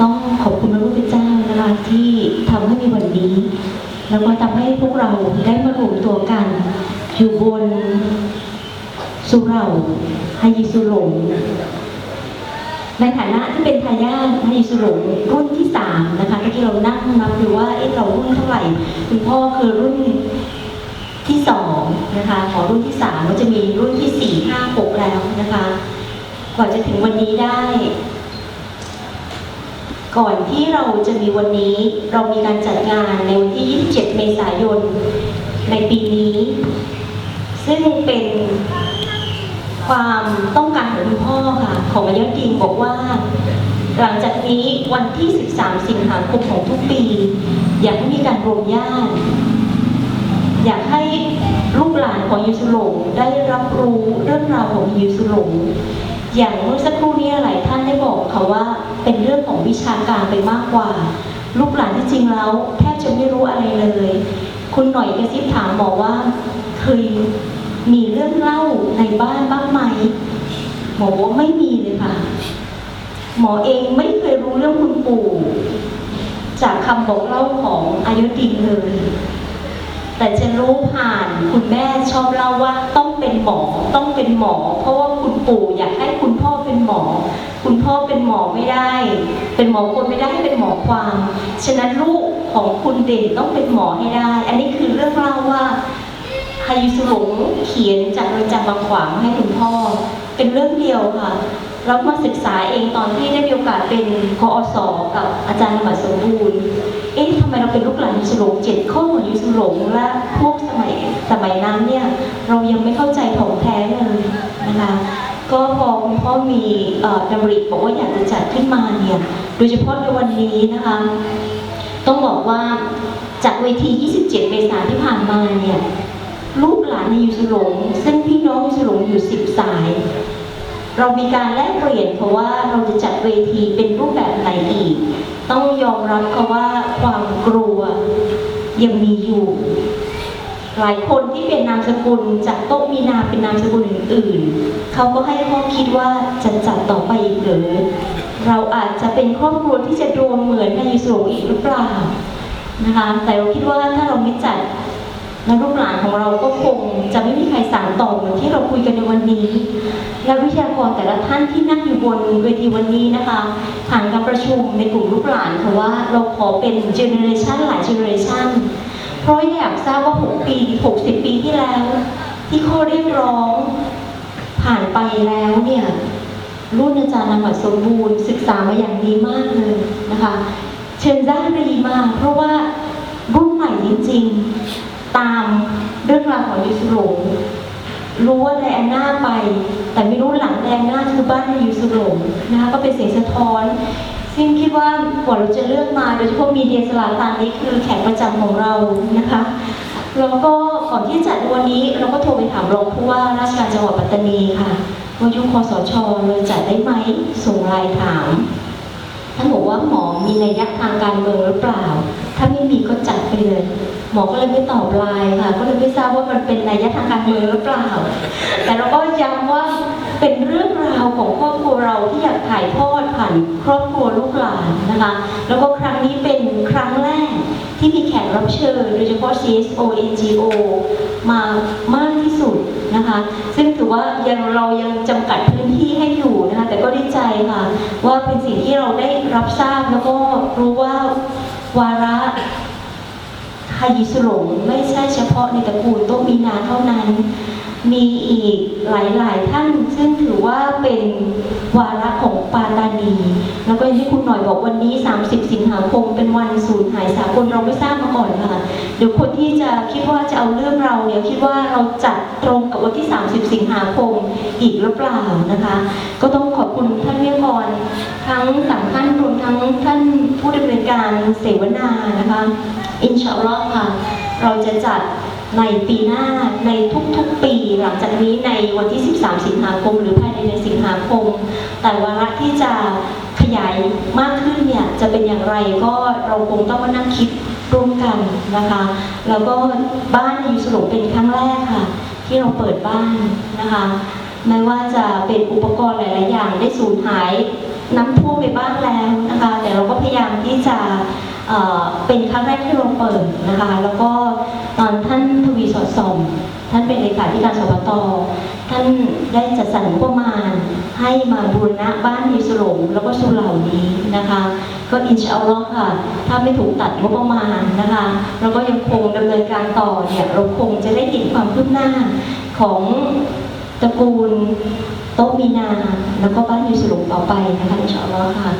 ต้องขอบคุณพระพุทธเจ้านะคะที่ทำให้มีวันนี้ แล้วก็ทำให้พวกเราได้มารวมตัวกัน อยู่บนสุเหร่าฮายิสุหลงในฐานะที่เป็นทายาทฮายิสุหลงรุ่นที่สามนะคะเมื่อกี้เรานั่งนับดูว่าเอ๊ะเรารุ่นเท่าไหร่คุณพ่อคือรุ่นที่สองนะคะขอรุ่นที่สามก็จะมีรุ่นที่สี่ห้าหกแล้วนะคะกว่าจะถึงวันนี้ได้ ก่อนที่เราจะมีวันนี้เรามีการจัดงานในวันที่ 27 เมษายน ในปีนี้ ซึ่งเป็นความต้องการของคุณพ่อค่ะ ของอายดีนบอกว่า หลังจากนี้วันที่ 13 สิงหาคมของทุกปี อยากให้มีการรวมญาติอยากให้ลูกหลานของยูสุหลงได้รับรู้เรื่องราวของยูสุหลง อย่างเมื่อสักครู่นี้หลายท่านได้บอกค่ะว่าเป็นเรื่องของวิชาการไปมากกว่า ลูกหลานที่จริงแล้วแทบจะไม่รู้อะไรเลย คุณหน่อยกระซิบถามหมอว่าเคยมีเรื่องเล่าในบ้านบ้างไหมหมอบอกว่าไม่มีเลยค่ะ หมอเองไม่เคยรู้เรื่องคุณปู่ จากคำบอกเล่าของอายุดินเลย แต่จะรู้ผ่านคุณแม่ชอบเล่าว่าต้อง หมอต้องเป็นหมอ เพราะว่าคุณปู่อยากให้คุณพ่อเป็นหมอ คุณพ่อเป็นหมอไม่ได้ เป็นหมอคนไม่ได้ให้เป็นหมอความ ฉะนั้นลูกของคุณเด่นต้องเป็นหมอให้ได้ อันนี้คือเรื่องเล่าว่าพายุสุหลงเขียนจากเรือนจำบางขวางให้คุณพ่อ เป็นเรื่องเดียวค่ะ แล้วมาศึกษาเองตอนที่ได้มีโอกาสเป็นคอสกับอาจารย์หมาดสมบูรณ์ เอ๊ะทำไมเราเป็นลูกหลานยูสุหลงเจ็ดข้อของยูสุหลงและพวกสมัยสมัยนั้นเนี่ยเรายังไม่เข้าใจของแท้เลยนะคะก็พอคุณพ่อมีดำริบอกว่าอยากจะจัดขึ้นมาเนี่ยโดยเฉพาะในวันนี้นะคะ ต้องบอกว่าจากเวที 27 เมษายนที่ผ่านมาเนี่ยลูกหลานในยูสุหลงซึ่งพี่น้องยูสุหลงอยู่ 10 สาย เรามีการแลกเปลี่ยนเพราะว่าเราจะจัดเวทีเป็นรูปแบบไหนอีก ต้องยอมรับค่ะว่าความกลัวยังมีอยู่ หลายคนที่เป็นนามสกุลจากโต๊ะมีนาเป็นนามสกุลอื่นๆเขาก็ให้ข้อคิดว่าจะจัดต่อไปอีกหรือเราอาจจะเป็นครอบครัวที่จะโดนเหมือนในยูสูอีกหรือเปล่านะคะแต่เราคิดว่าถ้าเรา และลูกหลานของเราก็คงจะไม่มีใครสานต่อเหมือนที่เราคุยกันในวันนี้ และวิทยากรแต่ละท่านที่นั่งอยู่บนเวทีวันนี้นะคะ ผ่านการประชุมในกลุ่มลูกหลานค่ะว่าเราขอเป็นเจเนอเรชันหลายเจเนอเรชันเพราะอยากทราบว่า 6 ปี 60 ปีที่แล้ว ที่ข้อเรียกร้อง ผ่านไปแล้วเนี่ยรุ่นอาจารย์นำบัตรสมบูรณ์ ศึกษามาอย่างดีมากเลยนะคะ เชิญด้านดีมากเพราะว่ารุ่นใหม่จริงๆ ตามเรื่องราวของยูสุหลงรู้ว่าไดอาน่าไป แต่ไม่รู้หลังไดอาน่าคือบ้านในยูสุหลงนะคะก็เป็นเสียงสะท้อนซึ่งคิดว่ากว่าเราจะเลือกมาโดยเฉพาะมีเดียสลาตานนี้คือแขกประจำของเรานะคะแล้วก็ก่อนที่จะจัดวันนี้เราก็โทรไปถามรองผู้ว่าราชการจังหวัดปัตตานีค่ะว่ายุคคอสชเลยจัดได้ไหมส่งไลน์ถาม ท่านบอกว่าหมอมีนัยยะทางการเมืองหรือเปล่า ถ้าไม่มีก็จัดไปเลย หมอก็เลยไม่ตอบไลน์ค่ะ ก็เลยไม่ทราบว่ามันเป็นนัยยะทางการเมืองหรือเปล่า แต่เราก็ย้ำว่าเป็นเรื่องราวของครอบครัวเราที่อยากถ่ายทอดผ่านครอบครัวลูกหลานนะคะ แล้วก็ครั้งนี้เป็นครั้งแรกที่มีแขกรับเชิญโดยเฉพาะ CSO NGO มามากที่สุดนะคะ ซึ่งถือว่ายังเรายังจำกัดพื้นที่ให้อยู่นะคะ แต่ก็ดีใจค่ะ ว่าเป็นสิ่งที่เราได้รับทราบแล้วก็รู้ว่าวาระฮายิสุลงไม่ใช่เฉพาะในตระกูลโตมีนาเท่านั้น มีอีกหลายๆท่านซึ่งถือว่าเป็นวาระของปาตานี แล้วก็อย่างที่คุณหน่อยบอกวันนี้ 30 สิงหาคมเป็นวันสูญหายสากลเราไม่ทราบมาก่อนค่ะเดี๋ยวคนที่จะคิดว่าจะเอาเรื่องเราเนี่ยคิดว่าเราจัดตรงกับวันที่ 30 สิงหาคมอีกหรือเปล่านะคะ ก็ต้องขอบคุณท่านวิทยากรทั้งสามท่านรวมทั้งท่านผู้ดำเนินการเสวนานะคะอินชาอัลลอฮ์ค่ะ เราจะจัด ในปีหน้าในทุกๆ ปีหลังจากนี้ในวันที่ 13 สิงหาคม หรือภายในเดือนสิงหาคม แต่วาระที่จะขยายมากขึ้นเนี่ยจะเป็นอย่างไรก็เราคงต้องมานั่งคิดร่วมกันนะคะ แล้วก็บ้านยูสโลเป็นครั้งแรกค่ะ ที่เราเปิดบ้านนะคะไม่ว่าจะเป็นอุปกรณ์หลาย ๆ อย่างได้สูญหายน้ำท่วมไปบ้างแล้วนะคะ แต่เราก็พยายามที่จะเเป็นครั้งแรกที่เราเปิดนะคะ แล้วก็ ตอนท่านทวีสอดส่องท่านเป็นเลขาธิการสปตท่านได้จัดสรรงบประมาณ ให้มาบูรณะบ้านอิสลงแล้วก็สุเหล่านี้นะคะ ก็อินชาอัลลอฮ์ค่ะ ถ้าไม่ถูกตัดงบประมาณนะคะแล้วก็ยังคงดำเนินการต่อเนี่ยเราคงจะได้เห็นความคืบหน้าของตระกูลโตมีนา แล้วก็บ้านอิสลงต่อไปนะคะอินชาอัลลอฮ์ค่ะ